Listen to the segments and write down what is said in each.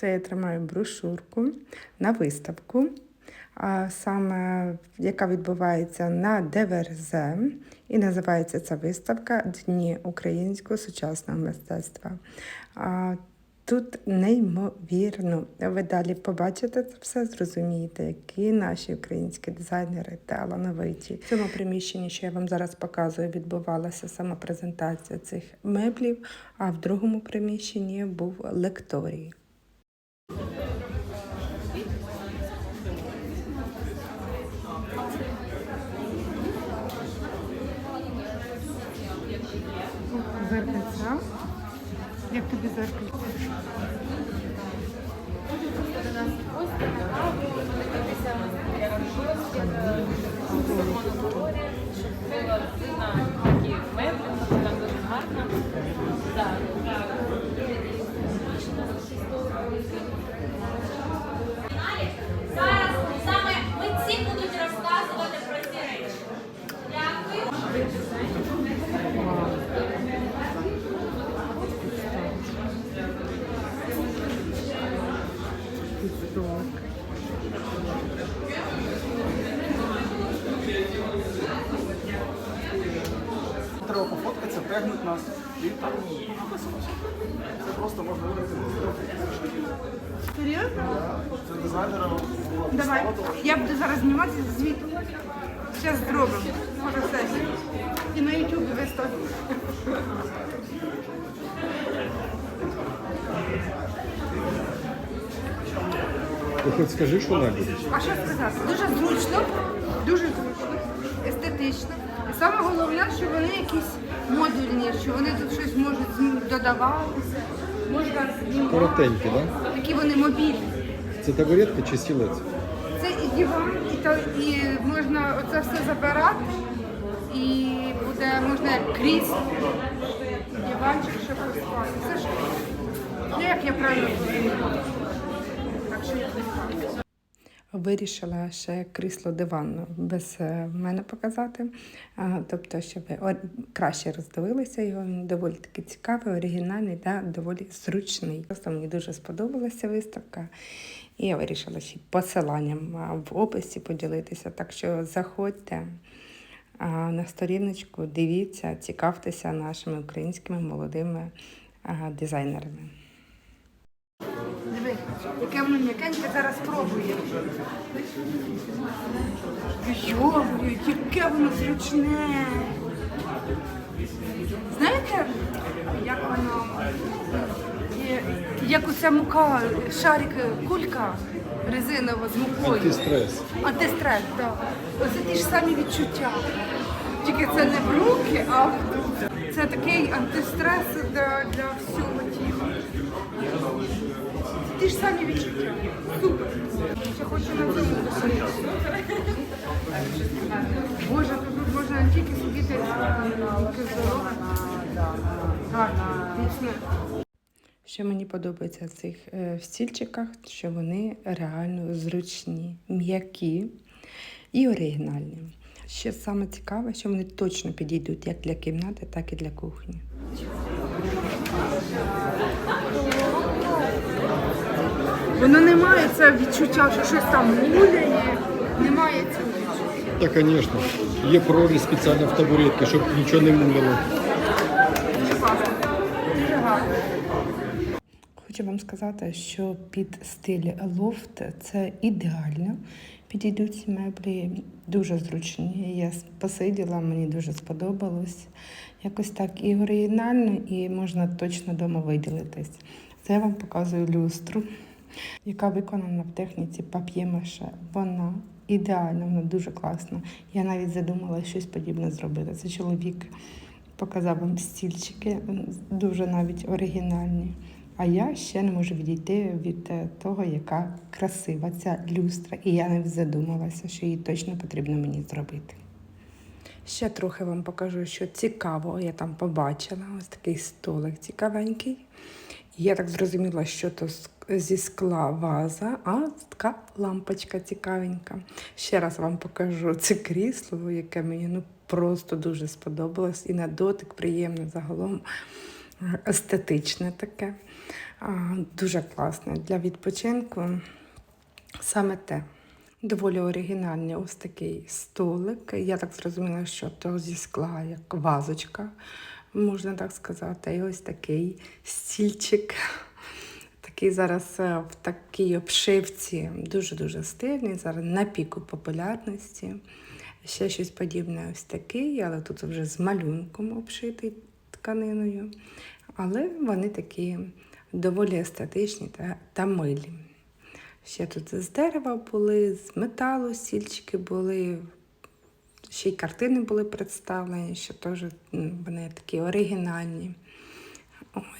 Це я тримаю брошурку на виставку, саме яка відбувається на ДВРЗ, і називається ця виставка Дні українського сучасного мистецтва. Тут неймовірно. Ви далі побачите це все, зрозумієте, які наші українські дизайнери талановиті. В цьому приміщенні, що я вам зараз показую, відбувалася сама презентація цих меблів, а в другому приміщенні був лекторій. Як тобі зеркальце? Зараз Це просто можна вибрати. Серйозно? Це дизайнера була Давай. Я буду зараз знімати звіт. Зараз зробимо фотосесію. І на YouTube виставимо. Ти хоч скажи що-небудь. А що сказати? Дуже зручно, дуже зручно, естетично. Саме головне, що вони якісь модульні, що вони тут щось можуть додаватися, можна знімати. Коротенькі, так? Такі вони мобільні. Це табуретка чи стілець? Це і диван, і, то, і можна оце все забирати, і буде можна як крісло, диванчик, щоб поспати. Це ж ну, як я правильно розумію. Так що я так. Вирішила ще крісло диванно без е, мене показати, тобто, щоб краще роздивилися його. Він доволі таки цікавий, оригінальний та доволі зручний. Просто мені дуже сподобалася виставка, і я вирішила ще посиланням в описі поділитися. Так що заходьте на сторіночку, дивіться, цікавтеся нашими українськими молодими дизайнерами. Диви, яке воно м'якеньке зараз пробує. Йомою, яке воно зручне. Знаєте, як воно, як оця мука, шарик, кулька резинова з мукою. Антистрес. Антистрес, так. Оце ті ж самі відчуття. Тільки це не в руки, а в це такий антистрес для, для всього тіла. Ті ж самі відчуття. Супер. Хочу на цьому. Боже, тут можна тільки сидіти, тільки міцне. Що мені подобається в цих е, стільчиках, що вони реально зручні, м'які і оригінальні. Ще саме цікаве, що вони точно підійдуть як для кімнати, так і для кухні. Воно не має це відчуття, що щось там муляє. Немає цього відчуття. Та, звісно. Є прорізь спеціально в табуретки, щоб нічого не муляло. Хочу вам сказати, що під стиль лофт це ідеально. Підійдуть ці меблі дуже зручні. Я посиділа, мені дуже сподобалось. Якось так і оригінально, і можна точно вдома виділитись. Це я вам показую люстру, яка виконана в техніці пап'є-маше. Вона ідеальна, вона дуже класна. Я навіть задумала щось подібне зробити. Це чоловік показав вам стільчики, дуже навіть оригінальні. А я ще не можу відійти від е, того, яка красива ця люстра, і я навіть задумалася, що її точно потрібно мені зробити. Ще трохи вам покажу, що цікаво, я там побачила ось такий столик цікавенький. Я так зрозуміла, що то зі скла ваза, а така лампочка цікавенька. Ще раз вам покажу це крісло, яке мені ну, просто дуже сподобалось. І на дотик приємне загалом естетичне таке. Дуже класне для відпочинку. Саме те. Доволі оригінальний ось такий столик. Я так зрозуміла, що то зі скла, як вазочка, можна так сказати. І ось такий стільчик. Такий зараз е, в такій обшивці дуже-дуже стильний, зараз на піку популярності. Ще щось подібне ось такий, але тут вже з малюнком обшитий тканиною. Але вони такі доволі естетичні та, та милі. Ще тут з дерева були, з металу стільчики були, ще й картини були представлені, що теж вони такі оригінальні.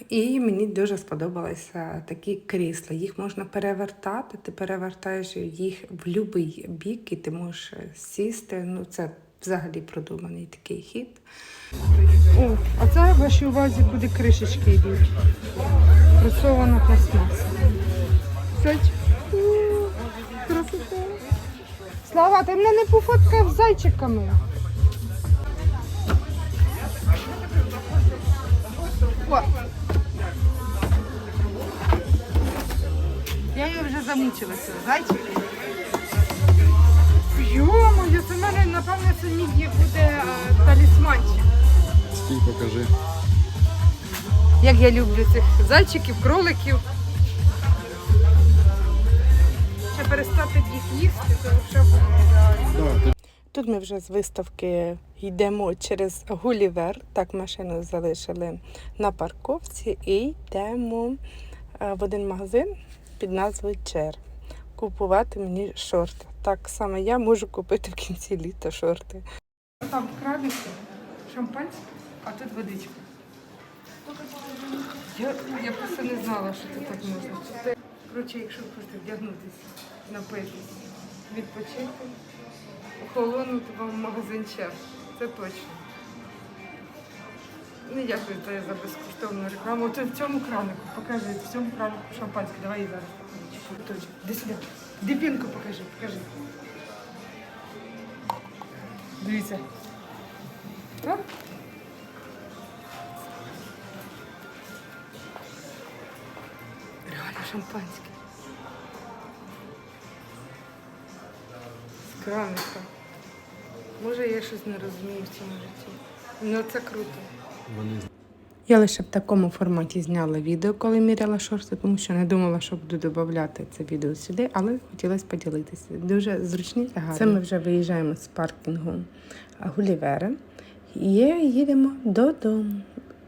І мені дуже сподобалися такі крісла. Їх можна перевертати, ти перевертаєш їх в будь-який бік, і ти можеш сісти. Ну, це взагалі продуманий такий хід. О, а це в вашій увазі буде кришечки йдуть. Пресована пластмаса. Слава, ти мене не пофоткав з зайчиками. О. Я її вже замучилася. Зайчик. Йо-моє, це в мене, напевно, це мій буде е, талісманчик. Стій, покажи. Як я люблю цих зайчиків, кроликів. Перестати б їх їсти, то вже буде ідеально. Тут ми вже з виставки йдемо через Гулівер. Так, машину залишили на парковці і йдемо е, в один магазин під назвою Чер. Купувати мені шорти. Так само я можу купити в кінці літа шорти. Там краниці, шампанське, а тут водичка. Я, я просто не знала, що це так можна. Коротше, якщо просто вдягнутися, напитись, відпочити, охолонути вам магазин чеф. Це точно. Не дякую тобі за безкоштовну рекламу. От в цьому кранику, покажи, в цьому кранику шампанське. Давай її зараз покажу. Іди сюди. Дипінку покажи, покажи. Дивіться. Так? Шампанське. З краника. Може, я щось не розумію в цьому житті. Ну це круто. Я лише в такому форматі зняла відео, коли міряла шорти, тому що не думала, що буду додати це відео сюди, але хотілося поділитися. Дуже зручні та гарні. Це ми вже виїжджаємо з паркінгу Гулівера і їдемо додому.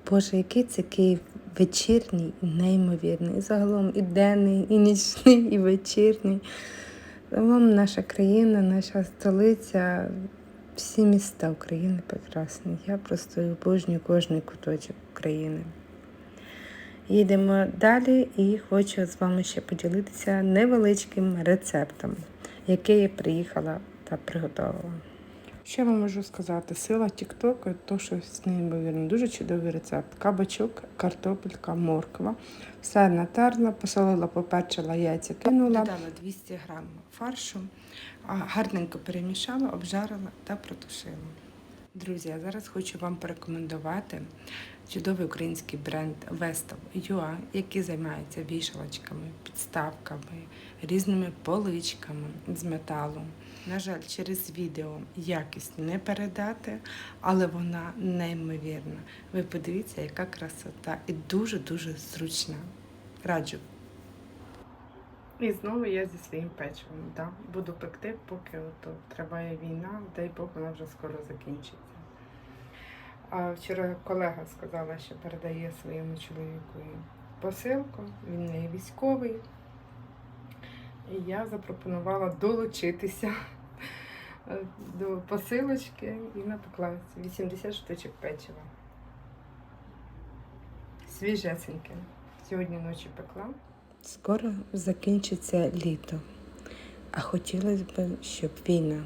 Боже, який це Київ вечірній, неймовірний. І загалом і денний, і нічний, і вечірній. Загалом наша країна, наша столиця, всі міста України прекрасні. Я просто обожнюю кожний куточок України. Їдемо далі і хочу з вами ще поділитися невеличким рецептом, який я приїхала та приготувала. Що я вам можу сказати? Сила Тіктоку то щось неймовірно. Дуже чудовий рецепт. Кабачок, картопелька, морква. Все натерла, посолила, поперчила, яйця кинула. Додала 200 грам фаршу, гарненько перемішала, обжарила та протушила. Друзі, я зараз хочу вам порекомендувати чудовий український бренд Vestal.ua, який займається вішалочками, підставками, різними поличками з металу. На жаль, через відео якість не передати, але вона неймовірна. Ви подивіться, яка красота і дуже-дуже зручна. Раджу. І знову я зі своїм печивом. Да. Буду пекти, поки ото триває війна, дай Бог вона вже скоро закінчиться. А вчора колега сказала, що передає своєму чоловіку посилку, він не військовий. І я запропонувала долучитися до посилочки і напекла 80 штучок печива. Свіжесеньке. Сьогодні ночі пекла. Скоро закінчиться літо, а хотілося б, щоб війна